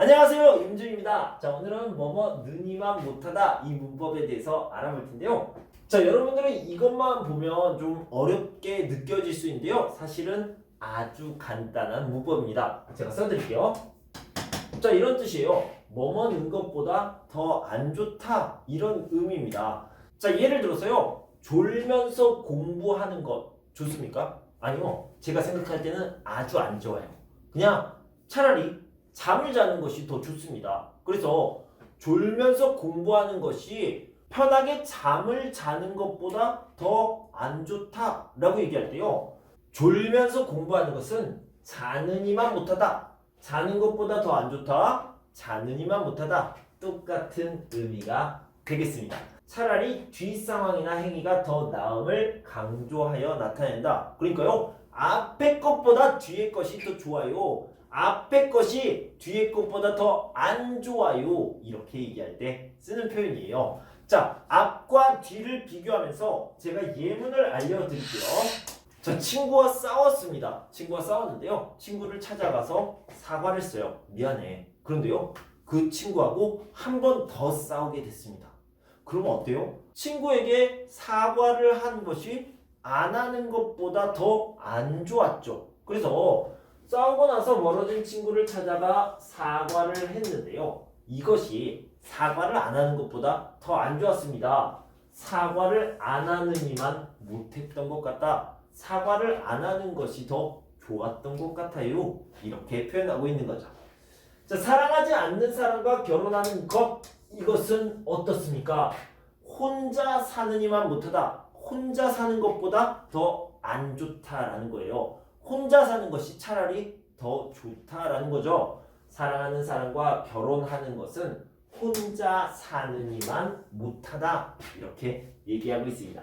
안녕하세요 임준입니다. 자 오늘은 뭐뭐 느니만 못하다 이 문법에 대해서 알아볼 텐데요. 자 여러분들은 이것만 보면 좀 어렵게 느껴질 수 있는데요. 사실은 아주 간단한 문법입니다. 제가 써드릴게요. 자 이런 뜻이에요. 뭐뭐 는 것보다 더 안 좋다 이런 의미입니다. 자 예를 들어서요. 졸면서 공부하는 것 좋습니까? 아니요. 제가 생각할 때는 아주 안 좋아요. 그냥 차라리 잠을 자는 것이 더 좋습니다. 그래서 졸면서 공부하는 것이 편하게 잠을 자는 것보다 더 안 좋다라고 얘기할 때요. 졸면서 공부하는 것은 자느니만 못하다. 자는 것보다 더 안 좋다. 자느니만 못하다. 똑같은 의미가 되겠습니다. 차라리 뒷 상황이나 행위가 더 나음을 강조하여 나타낸다. 그러니까요. 앞에 것보다 뒤에 것이 더 좋아요. 앞에 것이 뒤에 것보다 더 안 좋아요. 이렇게 얘기할 때 쓰는 표현이에요. 자, 앞과 뒤를 비교하면서 제가 예문을 알려드릴게요. 자, 친구와 싸웠습니다. 친구와 싸웠는데요. 친구를 찾아가서 사과를 했어요. 미안해. 그런데요. 그 친구하고 한 번 더 싸우게 됐습니다. 그러면 어때요? 친구에게 사과를 한 것이 안 하는 것보다 더 안 좋았죠. 그래서 싸우고 나서 멀어진 친구를 찾아가 사과를 했는데요. 이것이 사과를 안 하는 것보다 더 안 좋았습니다. 사과를 안 하느니만 못했던 것 같다. 사과를 안 하는 것이 더 좋았던 것 같아요. 이렇게 표현하고 있는 거죠. 자, 사랑하지 않는 사람과 결혼하는 것 이것은 어떻습니까? 혼자 사느니만 못하다. 혼자 사는 것보다 더 안 좋다라는 거예요. 혼자 사는 것이 차라리 더 좋다라는 거죠. 사랑하는 사람과 결혼하는 것은 혼자 사느니만 못하다 이렇게 얘기하고 있습니다.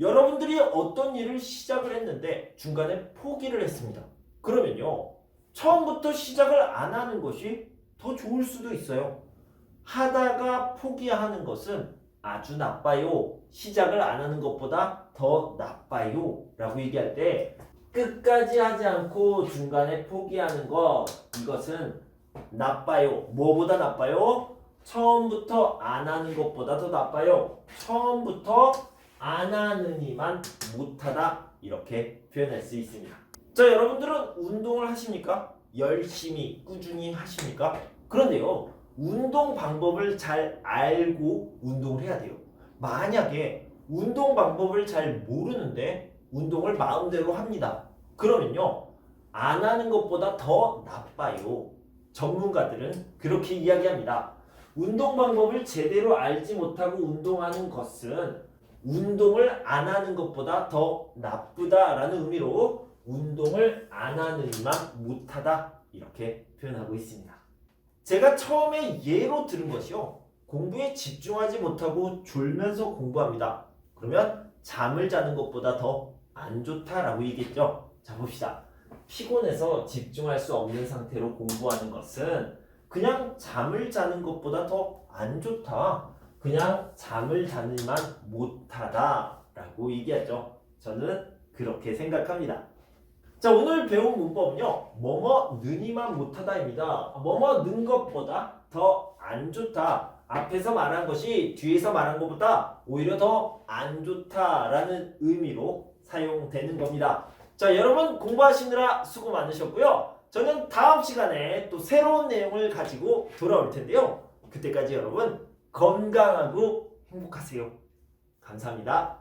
여러분들이 어떤 일을 시작을 했는데 중간에 포기를 했습니다. 그러면요 처음부터 시작을 안 하는 것이 더 좋을 수도 있어요. 하다가 포기하는 것은 아주 나빠요. 시작을 안 하는 것보다 더 나빠요. 라고 얘기할 때 끝까지 하지 않고 중간에 포기하는 것 이것은 나빠요. 뭐보다 나빠요? 처음부터 안 하는 것보다 더 나빠요. 처음부터 안 하느니만 못하다 이렇게 표현할 수 있습니다. 자 여러분들은 운동을 하십니까? 열심히 꾸준히 하십니까? 그런데요 운동 방법을 잘 알고 운동을 해야 돼요. 만약에 운동 방법을 잘 모르는데 운동을 마음대로 합니다. 그러면요 안 하는 것보다 더 나빠요. 전문가들은 그렇게 이야기합니다. 운동 방법을 제대로 알지 못하고 운동하는 것은 운동을 안 하는 것보다 더 나쁘다라는 의미로 운동을 안 하느니만 못하다 이렇게 표현하고 있습니다. 제가 처음에 예로 들은 것이요. 공부에 집중하지 못하고 졸면서 공부합니다. 그러면 잠을 자는 것보다 더 안 좋다라고 얘기했죠. 자 봅시다. 피곤해서 집중할 수 없는 상태로 공부하는 것은 그냥 잠을 자는 것보다 더 안 좋다. 그냥 잠을 자는 만 못하다라고 얘기하죠. 저는 그렇게 생각합니다. 자 오늘 배운 문법은요. 뭐뭐 느니만 못하다입니다. 뭐뭐 는 것보다 더 안 좋다. 앞에서 말한 것이 뒤에서 말한 것보다 오히려 더 안 좋다라는 의미로 사용되는 겁니다. 자 여러분 공부하시느라 수고 많으셨고요. 저는 다음 시간에 또 새로운 내용을 가지고 돌아올 텐데요. 그때까지 여러분 건강하고 행복하세요. 감사합니다.